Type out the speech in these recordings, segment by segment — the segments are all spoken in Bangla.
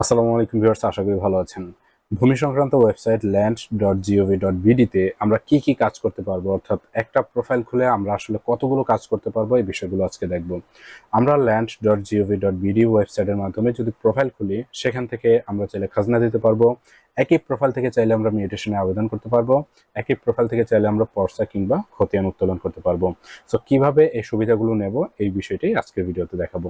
আসসালামু আলাইকুম ভিউয়ার্স, আশা করি ভালো আছেন। ভূমি সংক্রান্ত website land dot G O V dot বিডিতে আমরা কি কি কাজ করতে পারব? অর্থাৎ একটা প্রোফাইল খুলে আমরা আসলে কতগুলো কাজ করতে পারব? এই বিষয়গুলো আজকে দেখব। আমরা land dot G O V dot B D ওয়েবসাইটের মাধ্যমে যদি প্রোফাইল খুলি, সেখান থেকে আমরা চাইলে খাজনা দিতে পারব। একই প্রোফাইল থেকে চাইলে আমরা মিউটেশনে আবেদন করতে পারব। একই প্রোফাইল থেকে চাইলে আমরা পর্সা কিংবা খতিয়ান উত্তোলন করতে পারব। সো কীভাবে এই সুবিধাগুলো নেব? এই বিষয়টি আজকের ভিডিওতে দেখাবো।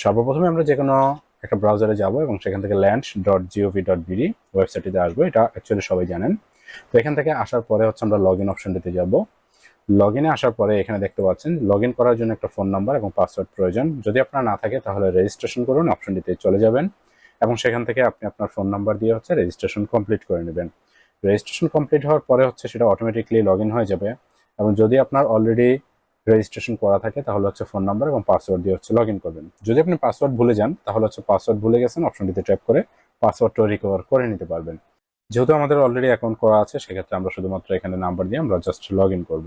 সর্বপ্রথমে আমরা যে কোনো একটা ব্রাউজারে যাব এবং সেখান থেকে land dot G O V dot B D ওয়েবসাইটটিতে আসব। এটা অ্যাকচুয়ালি সবাই জানেন। তো এখান থেকে আসার পরে হচ্ছে আমরা লগ ইন অপশনটিতে যাব। লগ ইনে আসার পরে এখানে দেখতে পাচ্ছেন লগ ইন করার জন্য একটা ফোন নাম্বার এবং পাসওয়ার্ড প্রয়োজন। যদি আপনার না থাকে, তাহলে রেজিস্ট্রেশন করুন অপশনটিতে চলে যাবেন এবং সেখান থেকে আপনি আপনার ফোন নাম্বার দিয়ে হচ্ছে রেজিস্ট্রেশন কমপ্লিট করে নেবেন। রেজিস্ট্রেশন কমপ্লিট হওয়ার পরে হচ্ছে সেটা অটোমেটিকলি লগ হয়ে যাবে এবং যদি আপনার অলরেডি রেজিস্ট্রেশন করা থাকে, তাহলে হচ্ছে ফোন নাম্বার এবং পাসওয়ার্ড দিয়ে হচ্ছে লগ করবেন। যদি আপনি পাসওয়ার্ড ভুলে যান, তাহলে হচ্ছে পাসওয়ার্ড ভুলে গেছেন, অপশনটিতে ট্যাপ করে পাসওয়ার্ডটা রিকভার করে নিতে পারবেন। যেহেতু আমাদের অলরেডি অ্যাকাউন্ট করা আছে, সেক্ষেত্রে আমরা শুধুমাত্র এখানে নাম্বার দিয়ে আমরা জাস্ট লগ ইন করব।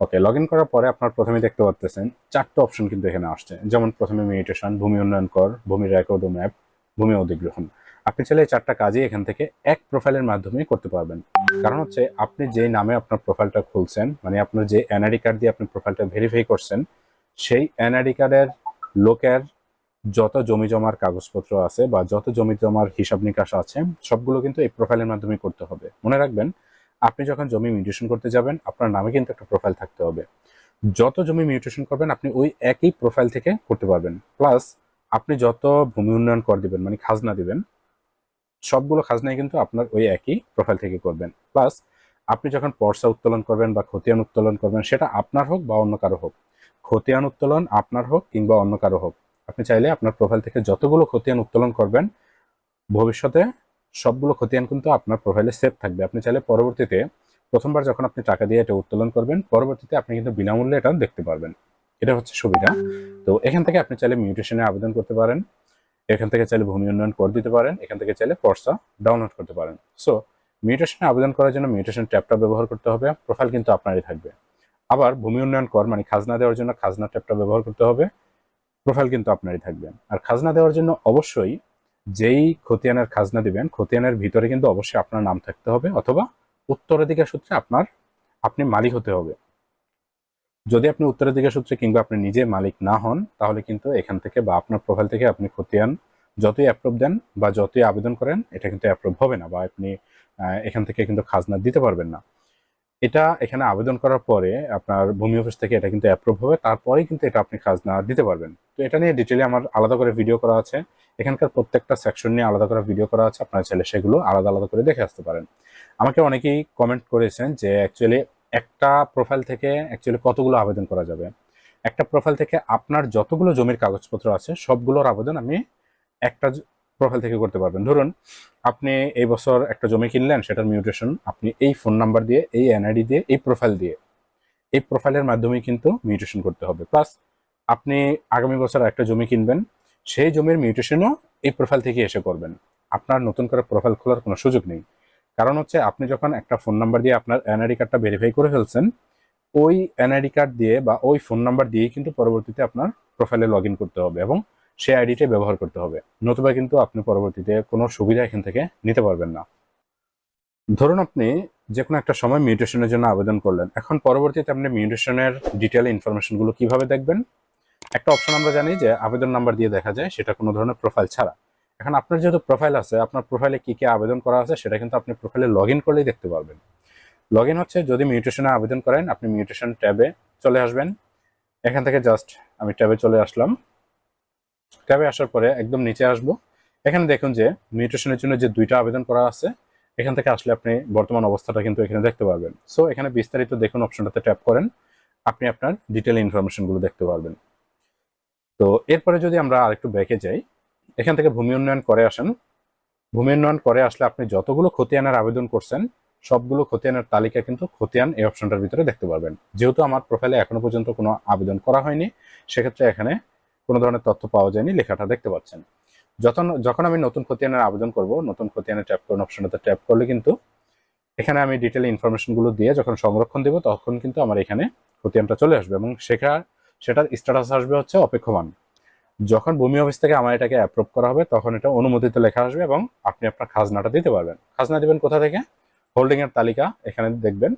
ওকে লগ করার পরে আপনার প্রথমে দেখতে পাচ্ছেন চারটে অপশন কিন্তু এখানে আসছে। যেমন প্রথমে মিউটেশন ভূমি উন্নয়ন কর, ভূমি রেকর্ড ম্যাপ ভূমি অধিগ্রহণ। আপনি চাইলে চারটা কাজই এখান থেকে এক প্রোফাইলের মাধ্যমে করতে পারবেন। কারণ হচ্ছে আপনি যে নামে আপনার প্রোফাইলটা খুলছেন মানে আপনার যে এনআইডি কার্ড দিয়ে আপনি প্রোফাইলটা ভেরিফাই করছেন, সেই এনআইডি কার্ডের লোকের যত জমি জমার কাগজপত্র আছে বা যত জমি জমার হিসাব নিকাশ আছে, সবগুলো কিন্তু এই প্রোফাইলের মাধ্যমে করতে হবে। মনে রাখবেন, আপনি যখন জমি মিউটেশন করতে যাবেন, আপনার নামে কিন্তু একটা প্রোফাইল থাকতে হবে। যত জমি মিউটেশন করবেন, আপনি ওই একই প্রোফাইল থেকে করতে পারবেন। প্লাস আপনি যত ভূমি উন্নয়ন কর দিবেন মানে খাজনা দিবেন সবগুলো খাজনাই কিন্তু আপনার ওই একই প্রোফাইল থেকে করবেন। প্লাস আপনি যখন পর্সা উত্তোলন করবেন বা খতিয়ান উত্তোলন করবেন, সেটা আপনার হোক বা অন্য কারও হোক। খতিয়ান উত্তোলন আপনার হোক কিংবা অন্য কারও হোক। আপনি চাইলে আপনার প্রোফাইল থেকে যতগুলো খতিয়ান উত্তোলন করবেন, ভবিষ্যতে সবগুলো খতিয়ান কিন্তু আপনার প্রোফাইলে সেভ থাকবে। আপনি চাইলে পরবর্তীতে প্রথমবার যখন আপনি টাকা দিয়ে এটা উত্তোলন করবেন, পরবর্তীতে আপনি কিন্তু বিনামূল্যে এটা দেখতে পারবেন। এটা হচ্ছে সুবিধা। তো এখান থেকে আপনি চাইলে মিউটেশনে আবেদন করতে পারেন। এখান থেকে চাইলে ভূমি উন্নয়ন করে দিতে পারেন, এখান থেকে চাইলে পর্সা ডাউনলোড করতে পারেন। সো মিউটেশনে আবেদন করার জন্য মিউটেশন ট্যাবটা ব্যবহার করতে হবে প্রোফাইল কিন্তু আপনারই থাকবে। আবার ভূমি উন্নয়ন কর মানে খাজনা দেওয়ার জন্য খাজনা ট্যাবটা ব্যবহার করতে হবে প্রোফাইল কিন্তু আপনারই থাকবে। আর খাজনা দেওয়ার জন্য অবশ্যই যেই খতিয়ানের খাজনা দিবেন, খতিয়ানের ভিতরে কিন্তু অবশ্যই আপনার নাম থাকতে হবে, অথবা উত্তরাধিকার সূত্রে আপনার, আপনি মালিক হতে হবে। যদি আপনি উত্তরাধিকার সূত্রে কিংবা আপনি নিজে মালিক না হন, তাহলে কিন্তু এখান থেকে বা আপনার প্রোফাইল থেকে আপনি খতিয়ান যতই অ্যাপ্রুভ দেন বা যতই আবেদন করেন, এটা কিন্তু অ্যাপ্রুভ হবে না বা আপনি এখান থেকে কিন্তু খাজনা দিতে পারবেন না। এটা এখানে আবেদন করার পরে আপনার ভূমি অফিস থেকে এটা কিন্তু অ্যাপ্রুভ হবে, তারপরেই কিন্তু এটা আপনি খাজনা দিতে পারবেন। তো এটা নিয়ে ডিটেলে আমার আলাদা করে ভিডিও করা আছে। এখানকার প্রত্যেকটা সেকশন নিয়ে আলাদা করে ভিডিও করা আছে, আপনার ছেলে সেগুলো আলাদা আলাদা করে দেখে আসতে পারেন। আমাকে অনেকেই কমেন্ট করেছেন যে অ্যাকচুয়ালি একটা প্রোফাইল থেকে অ্যাকচুয়ালি কতগুলো আবেদন করা যাবে? একটা প্রোফাইল থেকে আপনার যতগুলো জমির কাগজপত্র আছে, সবগুলোর আবেদন আপনি একটা প্রোফাইল থেকে করতে পারবেন। ধরুন, আপনি এই বছর একটা জমি কিনলেন, সেটার মিউটেশন আপনি এই ফোন নাম্বার দিয়ে, এই এনআইডি দিয়ে, এই প্রোফাইল দিয়ে, এই প্রোফাইলের মাধ্যমেই কিন্তু মিউটেশন করতে হবে। প্লাস আপনি আগামী বছর একটা জমি কিনবেন, সেই জমির মিউটেশনও এই প্রোফাইল থেকে এসে করবেন। আপনার নতুন করে প্রোফাইল খোলার কোনো সুযোগ নেই। কারণ হচ্ছে আপনি যখন একটা ফোন নাম্বার দিয়ে আপনার এনআইডি কার্ডটা ভেরিফাই করে ফেলছেন, ওই এনআইডি কার্ড দিয়ে বা ওই ফোন নাম্বার দিয়ে কিন্তু পরবর্তীতে আপনার প্রোফাইলে লগ করতে হবে এবং সেই আইডিটাই ব্যবহার করতে হবে। নতুবা কিন্তু আপনি পরবর্তীতে কোনো সুবিধা এখান থেকে নিতে পারবেন না। ধরুন আপনি যে কোনো একটা সময় মিউটেশনের জন্য আবেদন করলেন। এখন পরবর্তীতে আপনি মিউটেশনের ডিটেল ইনফরমেশনগুলো কীভাবে দেখবেন? একটা অপশন আমরা জানি যে আবেদন নাম্বার দিয়ে দেখা যায়, সেটা কোনো ধরনের প্রোফাইল ছাড়া। এখন আপনার যেহেতু প্রোফাইল আছে, আপনার প্রোফাইলে কি কি আবেদন করা আছে সেটা কিন্তু আপনি প্রোফাইলে লগ ইন করলেই দেখতে পারবেন। লগ হচ্ছে যদি মিউটেশনে আবেদন করেন, আপনি মিউটেশন ট্যাবে চলে আসবেন। এখান থেকে জাস্ট আমি ট্যাবে চলে আসলাম। ট্যাবে আসার পরে একদম নিচে আসব। এখানে দেখুন যে মিউটেশনের জন্য যে দুইটা আবেদন করা আছে, এখান থেকে আসলে আপনি বর্তমান অবস্থাটা কিন্তু এখানে দেখতে পারবেন। সো এখানে বিস্তারিত দেখুন অপশনটাতে ট্যাপ করেন, আপনি আপনার ডিটেল ইনফরমেশনগুলো দেখতে পারবেন। তো, এরপরে যদি আমরা আরেকটু ব্যাকে যাই এখান থেকে ভূমি উন্নয়ন করে আসেন। ভূমি উন্নয়ন করে আসলে আপনি যতগুলো খতিয়ানের আবেদন করছেন, সবগুলো খতিয়ানের তালিকা কিন্তু খতিয়ান এই অপশনটার ভিতরে দেখতে পারবেন। যেহেতু আমার প্রোফাইলে এখনও পর্যন্ত কোনো আবেদন করা হয়নি, সেক্ষেত্রে এখানে কোনো ধরনের তথ্য পাওয়া যায়নি, লেখাটা দেখতে পাচ্ছেন। যখন যখন আমি নতুন খতিয়ানের আবেদন করব, নতুন খতিয়ানের ট্যাপ করুন অপশনটাতে ট্যাপ করলে কিন্তু এখানে আমি ডিটেল ইনফরমেশনগুলো দিয়ে যখন সংরক্ষণ দেব, তখন কিন্তু আমার এখানে খতিয়ানটা চলে আসবে এবং সেটা সেটার স্ট্যাটাস আসবে হচ্ছে অপেক্ষমান। যখন ভূমি অফিস থেকে আমার এটাকে অ্যাপ্রুভ করা হবে, তখন এটা অনুমোদিত লেখা আসবে এবং আপনি আপনার খাজনাটা দিতে পারবেন। খাজনা দিবেন কোথা থেকে? হোল্ডিং এর তালিকা এখানে দেখবেন।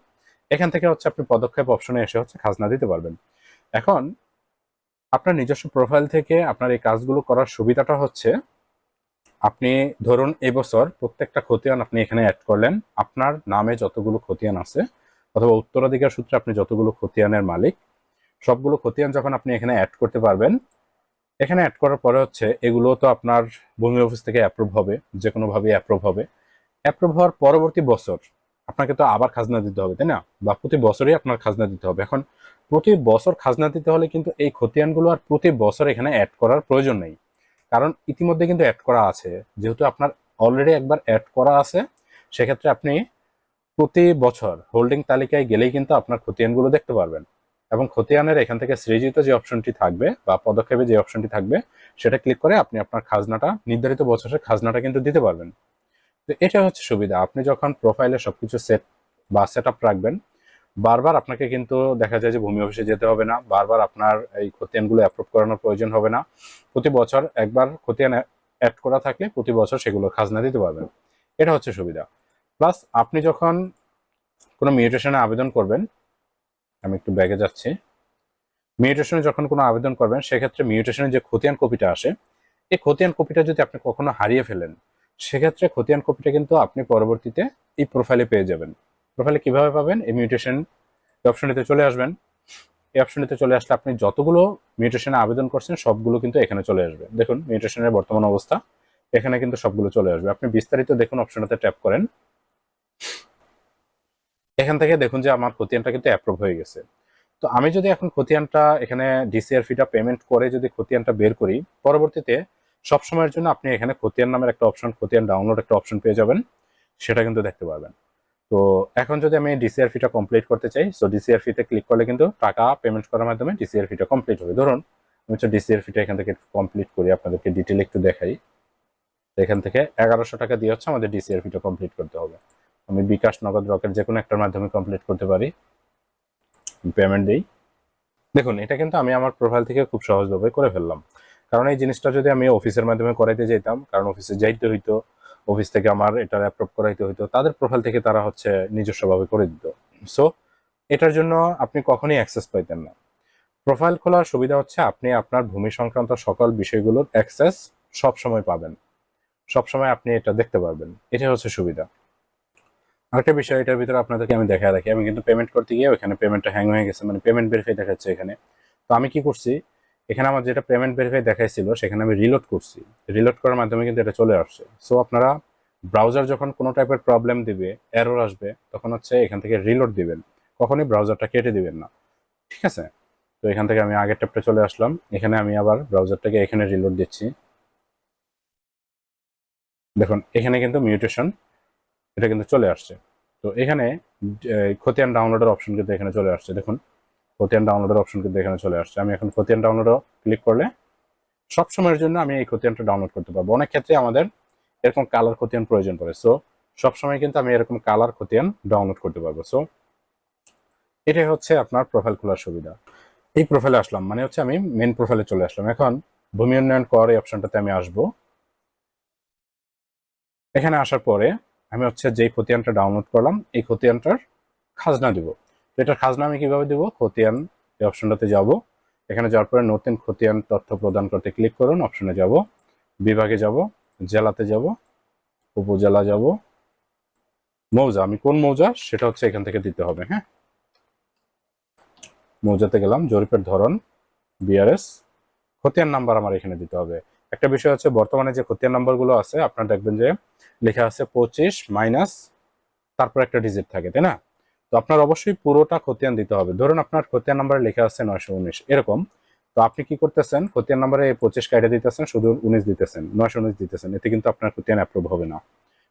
এখান থেকে হচ্ছে আপনি পদক্ষেপ অপশনে এসে হচ্ছে খাজনা দিতে পারবেন। এখন, আপনার নিজস্ব প্রোফাইল থেকে আপনার এই কাজগুলো করার সুবিধাটা হচ্ছে, আপনি ধরুন এবছর প্রত্যেকটা খতিয়ান আপনি এখানে অ্যাড করলেন, আপনার নামে যতগুলো খতিয়ান আছে, অথবা উত্তরাধিকার সূত্রে আপনি যতগুলো খতিয়ানের মালিক, সবগুলো খতিয়ান যখন আপনি এখানে অ্যাড করতে পারবেন এখানে অ্যাড করার পরে হচ্ছে এগুলো তো আপনার ভূমি অফিস থেকে অ্যাপ্রুভ হবে যে কোনোভাবে অ্যাপ্রুভ হবে। অ্যাপ্রুভ হওয়ার পরবর্তী বছর আপনাকে তো আবার খাজনা দিতে হবে, তাই না? বা প্রতি বছরই আপনার খাজনা দিতে হবে। এখন প্রতি বছর খাজনা দিতে হলে কিন্তু এই খতিয়ানগুলো আর প্রতি বছর এখানে অ্যাড করার প্রয়োজন নেই। কারণ ইতিমধ্যে কিন্তু অ্যাড করা আছে। যেহেতু আপনার অলরেডি একবার অ্যাড করা আছে, সেক্ষেত্রে আপনি প্রতি বছর হোল্ডিং তালিকায় গেলেই কিন্তু আপনার খতিয়ানগুলো দেখতে পারবেন। এবং খতিয়ানের এখান থেকে সৃজিত যে অপশনটি থাকবে বা পদক্ষেপে যে অপশনটি থাকবে, সেটা ক্লিক করে আপনি আপনার খাজনাটা, নির্ধারিত বছরের খাজনাটা কিন্তু দিতে পারবেন। তো এটা হচ্ছে সুবিধা। আপনি যখন প্রোফাইলে সবকিছু সেট বা সেট রাখবেন, বারবার আপনাকে কিন্তু দেখা যায় যে ভূমি অফিসে যেতে হবে না, বারবার আপনার এই খতিয়ানগুলো অ্যাপ্রুভ করানোর প্রয়োজন হবে না। প্রতি বছর একবার খতিয়ান অ্যাড করা থাকলে প্রতি বছর সেগুলো খাজনা দিতে পারবেন। এটা হচ্ছে সুবিধা। প্লাস আপনি যখন কোনো মিউটেশনে আবেদন করবেন আমি একটু ব্যাগে যাচ্ছি। মিউটেশনে যখন কোনো আবেদন করবেন, সেক্ষেত্রে মিউটেশনের যে খতিয়ান কপিটা আসে, এই খতিয়ান কপিটা যদি আপনি কখনো হারিয়ে ফেলেন, সেক্ষেত্রে খতিয়ান কপিটা কিন্তু আপনি পরবর্তীতে এই প্রোফাইলে পেয়ে যাবেন। প্রোফাইলে কীভাবে পাবেন? এই মিউটেশন অপশনটিতে চলে আসবেন। এই অপশনটিতে চলে আসলে আপনি যতগুলো মিউটেশনে আবেদন করছেন, সবগুলো কিন্তু এখানে চলে আসবে। দেখুন মিউটেশনের বর্তমান অবস্থা, এখানে কিন্তু সবগুলো চলে আসবে। আপনি বিস্তারিত দেখুন অপশনটাতে ট্যাপ করেন। এখান থেকে দেখুন যে আমার খতিয়ানটা কিন্তু অ্যাপ্রুভ হয়ে গেছে। তো আমি যদি এখন খতিয়ানটা এখানে ডিসিআর ফিটা পেমেন্ট করে যদি খতিয়ানটা বের করি, পরবর্তীতে সব সময়ের জন্য আপনি এখানে খতিয়ান নামের একটা অপশন খতিয়ান ডাউনলোড একটা অপশন পেয়ে যাবেন, সেটা কিন্তু দেখতে পারবেন। তো এখন যদি আমি ডিসিআর ফিটা কমপ্লিট করতে চাই সো ডিসিআর ফিতে ক্লিক করলে কিন্তু টাকা পেমেন্ট করার মাধ্যমে ডিসিআর ফিটা কমপ্লিট হবে। ধরুন, আমি হচ্ছে ডিসিআর ফিটা এখান থেকে কমপ্লিট করি, আপনাদেরকে ডিটেল একটু দেখাই। এখান থেকে এগারোশো টাকা দিয়ে হচ্ছে আমাদের ডিসিআর ফিটা কমপ্লিট করতে হবে। আমি বিকাশ নগদ রকেট যে কোনো একটার মাধ্যমে কমপ্লিট করতে পারি। পেমেন্ট দিই। দেখুন, এটা কিন্তু আমি আমার প্রোফাইল থেকে খুব সহজভাবে করে ফেললাম। কারণ এই জিনিসটা যদি আমি অফিসের মাধ্যমে করাইতে যেতাম কারণ অফিসে যাইতে হইতো অফিস থেকে আমার এটা অ্যাপ্রুভ করাইতে হইতো, তাদের প্রোফাইল থেকে তারা হচ্ছে নিজস্বভাবে করে দিত। সো এটার জন্য আপনি কখনই অ্যাক্সেস পাইতেন না। প্রোফাইল খোলার সুবিধা হচ্ছে আপনি আপনার ভূমি সংক্রান্ত সকল বিষয়গুলোর অ্যাক্সেস সব সময় পাবেন। সব সময় আপনি এটা দেখতে পারবেন। এটা হচ্ছে সুবিধা। আরেকটা বিষয়, এটার ভিতরে আপনাদেরকে আমি দেখা রাখি। আমি কিন্তু পেমেন্ট করতে গিয়ে ওখানে পেমেন্টটা হ্যাং হয়ে গেছে মানে পেমেন্ট ভেরিফাই দেখাচ্ছে এখানে। তো আমি কি করছি, এখানে আমার যেটা পেমেন্ট ভেরিফাই দেখাইছিল, সেখানে আমি রিলোড করছি। রিলোড করার মাধ্যমে কিন্তু এটা চলে আসছে। সো আপনারা ব্রাউজার যখন কোনো টাইপের প্রবলেম দিবে এরর আসবে, তখন হচ্ছে এখান থেকে রিলোড দিবেন। কখনই ব্রাউজারটা কেটে দিবেন না। ঠিক আছে? তো এখান থেকে আমি আগের ট্যাপটা চলে আসলাম। এখানে আমি আবার ব্রাউজারটাকে এখানে রিলোড দিচ্ছি। দেখুন, এখানে কিন্তু মিউটেশন এটা কিন্তু চলে আসছে। তো এখানে খতিয়ান ডাউনলোডের অপশন কিন্তু এখানে চলে আসছে। দেখুন খতিয়ান ডাউনলোডের অপশন কিন্তু এখানে চলে আসছে। আমি এখন খতিয়ান ডাউনলোডও ক্লিক করলে সব সময়ের জন্য আমি এই খতিয়ানটা ডাউনলোড করতে পারব। অনেক ক্ষেত্রে আমাদের এরকম কালার খতিয়ান প্রয়োজন পড়ে। সো সবসময় কিন্তু আমি এরকম কালার খতিয়ান ডাউনলোড করতে পারব। সো এটাই হচ্ছে আপনার প্রোফাইল খোলার সুবিধা। এই প্রোফাইলে আসলাম। মানে হচ্ছে আমি মেন প্রোফাইলে চলে আসলাম। এখন ভূমি উন্নয়ন কর এই অপশনটাতে আমি আসব। এখানে আসার পরে আমি হচ্ছে যেই খতিয়ানটা ডাউনলোড করলাম, এই খতিয়ানটার খাজনা দিব। তো এটার খাজনা আমি কীভাবে দিব? খতিয়ান, এই অপশনটাতে যাব। এখানে যাওয়ার পরে নতুন খতিয়ান তথ্য প্রদান করতে ক্লিক করুন অপশনে যাব। বিভাগে যাব, জেলাতে যাব, উপজেলা যাব। মৌজা, আমি কোন মৌজা? সেটা হচ্ছে এখান থেকে দিতে হবে হ্যাঁ? মৌজাতে গেলাম, জরিপের ধরন বিআরএস খতিয়ান নাম্বার আমার এখানে দিতে হবে। একটা বিষয় হচ্ছে, বর্তমানে যে খতিয়ান নাম্বারগুলো আছে, আপনারা দেখবেন যে লেখা আছে পঁচিশ মাইনাস তারপর একটা ডিজিট থাকে, তাই না? তো আপনার অবশ্যই পুরোটা খতিয়ান দিতে হবে। ধরুন আপনার খতিয়ান নাম্বারে লেখা আছে নয়শো উনিশ, এরকম। তো আপনি কি করতেছেন? খতিয়ান নাম্বারে পঁচিশ কাইটে দিতেছেন, শুধু উনিশ দিতেছেন, নয়শো উনিশ দিতেছেন, এতে কিন্তু আপনার খতিয়ান অ্যাপ্রুভ হবে না।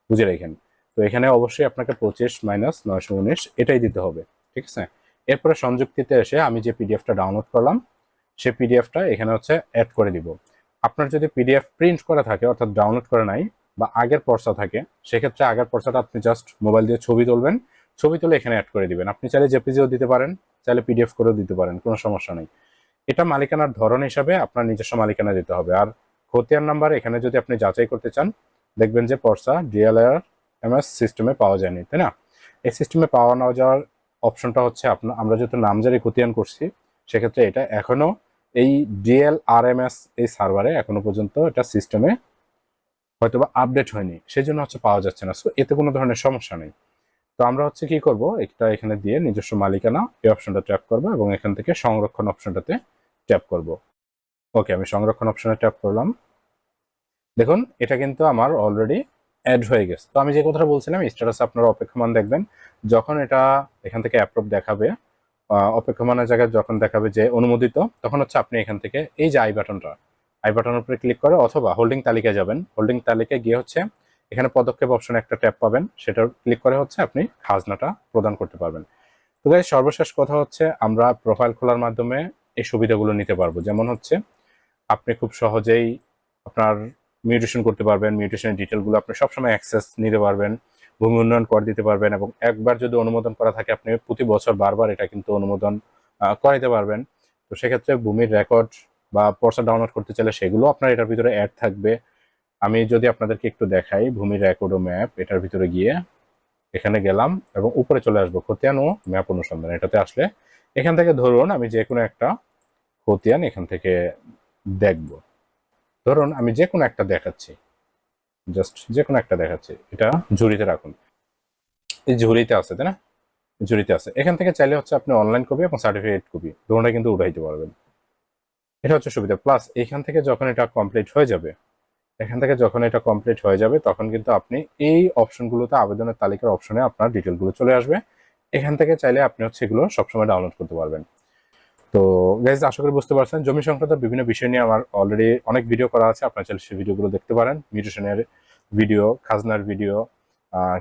বুঝে রেখেন? তো এখানে অবশ্যই আপনাকে পঁচিশ মাইনাস নয়শো উনিশ এটাই দিতে হবে, ঠিক আছে? এরপরে সংযুক্তিতে এসে আমি যে পিডিএফটা ডাউনলোড করলাম সেই পিডিএফটা এখানে হচ্ছে অ্যাড করে দিব। আপনার যদি পিডিএফ প্রিন্ট করা থাকে, অর্থাৎ ডাউনলোড করে নাই, বা আগের পর্চা থাকে, সেক্ষেত্রে আগের পর্চাটা আপনি জাস্ট মোবাইল দিয়ে ছবি তুলবেন। ছবি তুলে এখানে অ্যাড করে দিবেন। আপনি চাইলে জেপিজিও দিতে পারেন, চাইলে পিডিএফ করেও দিতে পারেন, কোনো সমস্যা নেই। এটা মালিকানার ধরন হিসাবে আপনার নিজস্ব মালিকানা দিতে হবে। আর খতিয়ান নাম্বার, এখানে যদি আপনি যাচাই করতে চান, দেখবেন যে পর্সা ডিএলআর এমএস সিস্টেমে পাওয়া যায়নি, তাই না? এই সিস্টেমে পাওয়া না যাওয়ার অপশনটা হচ্ছে আপনার আমরা যেহেতু নামজারি খতিয়ান করছি, সেক্ষেত্রে এটা এখনও এই ডিএল আর এম এস এই সার্ভারে এখনও পর্যন্ত এটা সিস্টেমে হয়তো বা আপডেট হয়নি। সেই জন্য হচ্ছে পাওয়া যাচ্ছে না। সো এতে কোনো ধরনের সমস্যা নেই। তো আমরা হচ্ছে কি করব? এটা এখানে দিয়ে নিজস্ব মালিকানা এই অপশনটা ট্যাপ করব এবং এখান থেকে সংরক্ষণ অপশনটাতে ট্যাপ করব। ওকে আমি সংরক্ষণ অপশনে ট্যাপ করলাম। দেখুন, এটা কিন্তু আমার অলরেডি অ্যাড হয়ে গেছে। তো আমি যে কথাটা বলছিলাম স্ট্যাটাস আপনারা অপেক্ষমান দেখবেন। যখন এটা এখান থেকে অ্যাপ্রুভ দেখাবে অপেক্ষমানের জায়গায় যখন দেখাবে যে অনুমোদিত, তখন হচ্ছে আপনি এখান থেকে এই যে আই বাটনটা আই বাটনের উপরে ক্লিক করে অথবা হোল্ডিং তালিকায় যাবেন। হোল্ডিং তালিকায় গিয়ে হচ্ছে এখানে পদক্ষেপ অপশনে একটা ট্যাপ পাবেন। সেটা ক্লিক করে হচ্ছে আপনি খাজনাটা প্রদান করতে পারবেন। তো গাইজ সর্বশেষ কথা হচ্ছে আমরা প্রোফাইল খোলার মাধ্যমে এই সুবিধাগুলো নিতে পারব। যেমন হচ্ছে আপনি খুব সহজেই আপনার মিউটেশন করতে পারবেন মিউটেশনের ডিটেলগুলো আপনি সবসময় অ্যাক্সেস নিতে পারবেন। ভূমি উন্নয়ন কর দিতে পারবেন এবং একবার যদি অনুমোদন করা থাকে, আপনি প্রতি বছর বারবার এটা কিন্তু অনুমোদন করাইতে পারবেন। তো সেক্ষেত্রে ভূমির রেকর্ড বা পর্সা ডাউনলোড করতে চাইলে সেগুলো আপনার এটার ভিতরে অ্যাড থাকবে। আমি যদি আপনাদেরকে একটু দেখাই, ভূমির রেকর্ড ও ম্যাপ এটার ভিতরে গিয়ে এখানে গেলাম এবং উপরে চলে আসব, খতিয়ান ও ম্যাপ অনুসন্ধান। এটাতে আসলে এখান থেকে ধরুন আমি যে কোনো একটা খতিয়ান এখান থেকে দেখব। ধরুন আমি যে কোনো একটা দেখাচ্ছি। জাস্ট যে কোনো একটা দেখাচ্ছি। এটা ঝুড়িতে রাখুন। এই ঝুড়িতে আছে, তাই না? ঝুড়িতে আছে। এখান থেকে চাইলে হচ্ছে আপনি অনলাইন কপি এবং সার্টিফিকেট কপি দুটোটা কিন্তু উঠাইতে পারবেন। এটা হচ্ছে সুবিধা। প্লাস এখান থেকে যখন এটা কমপ্লিট হয়ে যাবে, এখান থেকে যখন এটা কমপ্লিট হয়ে যাবে, তখন কিন্তু আপনি এই অপশনগুলোতে আবেদনের তালিকার অপশনে আপনার ডিটেলগুলো চলে আসবে। এখান থেকে চাইলে আপনি হচ্ছে এগুলো সবসময় ডাউনলোড করতে পারবেন। তো গাইজ আশা করি বুঝতে পারছেন, জমি সংক্রান্ত বিভিন্ন বিষয় নিয়ে আমার অলরেডি অনেক ভিডিও করা আছে। আপনার চাইলে সেই ভিডিওগুলো দেখতে পারেন। মিউটেশনের ভিডিও খাজনার ভিডিও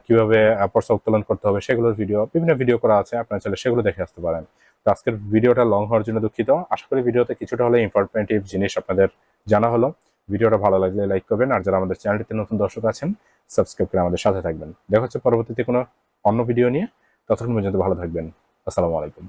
কীভাবে পর্সা উত্তোলন করতে হবে সেগুলোর ভিডিও বিভিন্ন ভিডিও করা আছে। আপনার চাইলে সেগুলো দেখে আসতে পারেন। তো আজকের ভিডিওটা লং হওয়ার জন্য দুঃখিত। আশা করি ভিডিওতে কিছুটা হলে ইনফরমেটিভ জিনিস আপনাদের জানা হলো। ভিডিওটা ভালো লাগলে লাইক করবেন। আর যারা আমাদের চ্যানেলটিতে নতুন দর্শক আছেন সাবস্ক্রাইব করে আমাদের সাথে থাকবেন। দেখা হচ্ছে পরবর্তীতে কোনো অন্য ভিডিও নিয়ে। ততক্ষণ পর্যন্ত ভালো থাকবেন। আসসালামু আলাইকুম।